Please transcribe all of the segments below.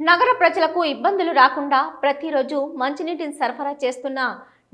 నగర ప్రజలకు ఇబ్బందులు రాకుండా ప్రతిరోజు మంచినీటిని సరఫరా చేస్తున్న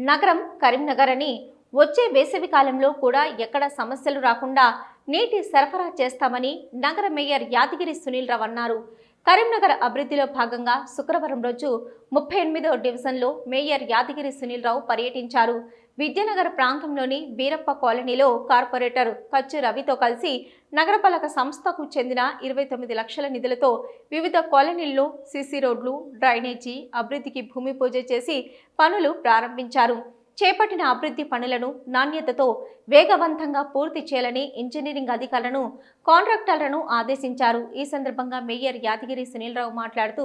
నగరం కరీంనగర్ అని వచ్చే వేసవి కాలంలో కూడా ఎక్కడ సమస్యలు రాకుండా నీటి సరఫరా చేస్తామని నగర మేయర్ యాదగిరి సునీల్ రావు అన్నారు. కరీంనగర్ అభివృద్ధిలో భాగంగా శుక్రవారం రోజు ముప్పై ఎనిమిదో డివిజన్లో మేయర్ యాదగిరి సునీల్ రావు పర్యటించారు. విద్యానగర్ ప్రాంతంలోని బీరప్ప కాలనీలో కార్పొరేటర్ కచ్చు రవితో కలిసి నగరపాలక సంస్థకు చెందిన ఇరవై తొమ్మిది లక్షల నిధులతో వివిధ కాలనీల్లో సీసీ రోడ్లు డ్రైనేజీ అభివృద్ధికి భూమి పూజ చేసి పనులు ప్రారంభించారు. చేపట్టిన అభివృద్ధి పనులను నాణ్యతతో వేగవంతంగా పూర్తి చేయాలని ఇంజనీరింగ్ అధికారులను కాంట్రాక్టర్లను ఆదేశించారు. ఈ సందర్భంగా మేయర్ యాదగిరి సునీల్రావు మాట్లాడుతూ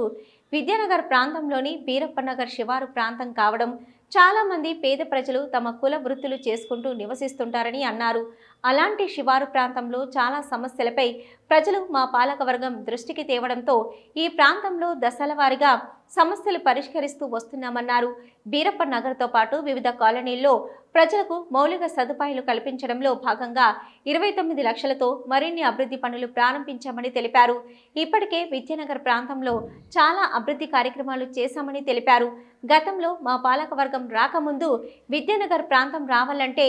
విద్యానగర్ ప్రాంతంలోని బీరప్పనగర్ శివారు ప్రాంతం కావడం చాలామంది పేద ప్రజలు తమ కుల వృత్తులు చేసుకుంటూ నివసిస్తుంటారని అన్నారు. అలాంటి శివారు ప్రాంతంలో చాలా సమస్యలపై ప్రజలు మా పాలకవర్గం దృష్టికి తేవడంతో ఈ ప్రాంతంలో దశల వారీగా సమస్యలు పరిష్కరిస్తూ వస్తున్నామన్నారు. బీరప్ప నగర్తో పాటు వివిధ కాలనీల్లో ప్రజలకు మౌలిక సదుపాయాలు కల్పించడంలో భాగంగా ఇరవై తొమ్మిది లక్షలతో మరిన్ని అభివృద్ధి పనులు ప్రారంభించామని తెలిపారు. ఇప్పటికే విద్యానగర్ ప్రాంతంలో చాలా అభివృద్ధి కార్యక్రమాలు చేశామని తెలిపారు. గతంలో మా పాలకవర్గం రాకముందు విద్యానగర్ ప్రాంతం రావాలంటే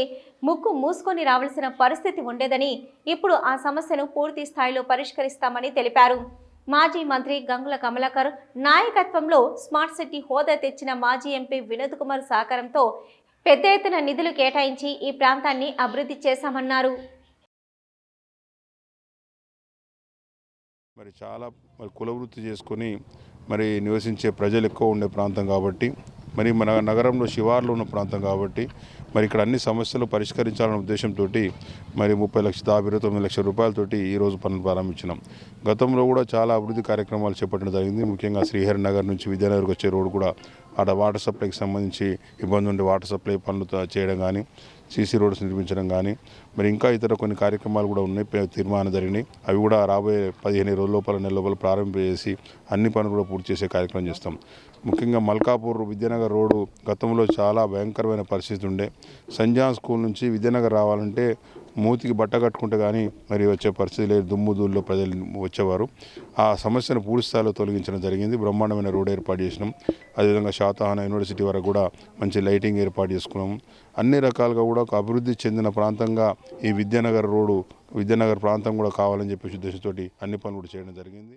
ముక్కు మూసుకొని రావాల్సిన పరిస్థితి ఉండేదని ఇప్పుడు ఆ సమస్యను పూర్తి స్థాయిలో పరిష్కరిస్తామని తెలిపారు. మాజీ మంత్రి గంగుల కమలాకర్ నాయకత్వంలో స్మార్ట్ సిటీ హోదా తెచ్చిన మాజీ ఎంపీ వినోద్ కుమార్ సహకారంతో పెద్ద ఎత్తున నిధులు కేటాయించి ఈ ప్రాంతాన్ని అభివృద్ధి చేశామన్నారు. మరి చాలా మరి కుల వృత్తి చేసుకొని మరి నివసించే ప్రజలు ఎక్కువ ఉండే ప్రాంతం కాబట్టి మరి మన నగరంలో శివార్లు ఉన్న ప్రాంతం కాబట్టి మరి ఇక్కడ అన్ని సమస్యలు పరిష్కరించాలనే ఉద్దేశంతో మరి ముప్పై లక్షల యాభై ఇరవై తొమ్మిది లక్షల రూపాయలతోటి ఈ రోజు పనులు ప్రారంభించినాం. గతంలో కూడా చాలా అభివృద్ధి కార్యక్రమాలు చేపట్టడం జరిగింది. ముఖ్యంగా శ్రీహరి నగర్ నుంచి విద్యానగర్కి వచ్చే రోడ్డు కూడా ఆడ వాటర్ సప్లైకి సంబంధించి ఇబ్బంది ఉండి వాటర్ సప్లై పనులు చేయడం కానీ సీసీ రోడ్స్ నిర్మించడం కానీ మరి ఇంకా ఇతర కొన్ని కార్యక్రమాలు కూడా ఉన్నాయి తీర్మానం జరిగినాయి. అవి కూడా రాబోయే పదిహేను రోజుల లోపల నెల లోపల ప్రారంభించేసి అన్ని పనులు కూడా పూర్తి చేసే కార్యక్రమం చేస్తాం. ముఖ్యంగా మల్కాపూర్ విద్యానగర్ రోడ్డు గతంలో చాలా భయంకరమైన పరిస్థితి ఉండే. సంజాన్ స్కూల్ నుంచి విద్యానగర్ రావాలంటే మూతికి బట్ట కట్టుకుంటే కానీ మరి వచ్చే పరిస్థితి లేదు. దుమ్ము దూళ్ళలో ప్రజలు వచ్చేవారు. ఆ సమస్యను పూర్తి స్థాయిలో తొలగించడం జరిగింది. బ్రహ్మాండమైన రోడ్ ఏర్పాటు చేసినాం. అదేవిధంగా శాతహాన యూనివర్సిటీ వరకు కూడా మంచి లైటింగ్ ఏర్పాటు చేసుకున్నాం. అన్ని రకాలుగా కూడా ఒక అభివృద్ధి చెందిన ప్రాంతంగా ఈ విద్యానగర్ రోడ్డు విద్యానగర్ ప్రాంతం కూడా కావాలని చెప్పేసి ఉద్దేశంతో అన్ని పనులు కూడా చేయడం జరిగింది.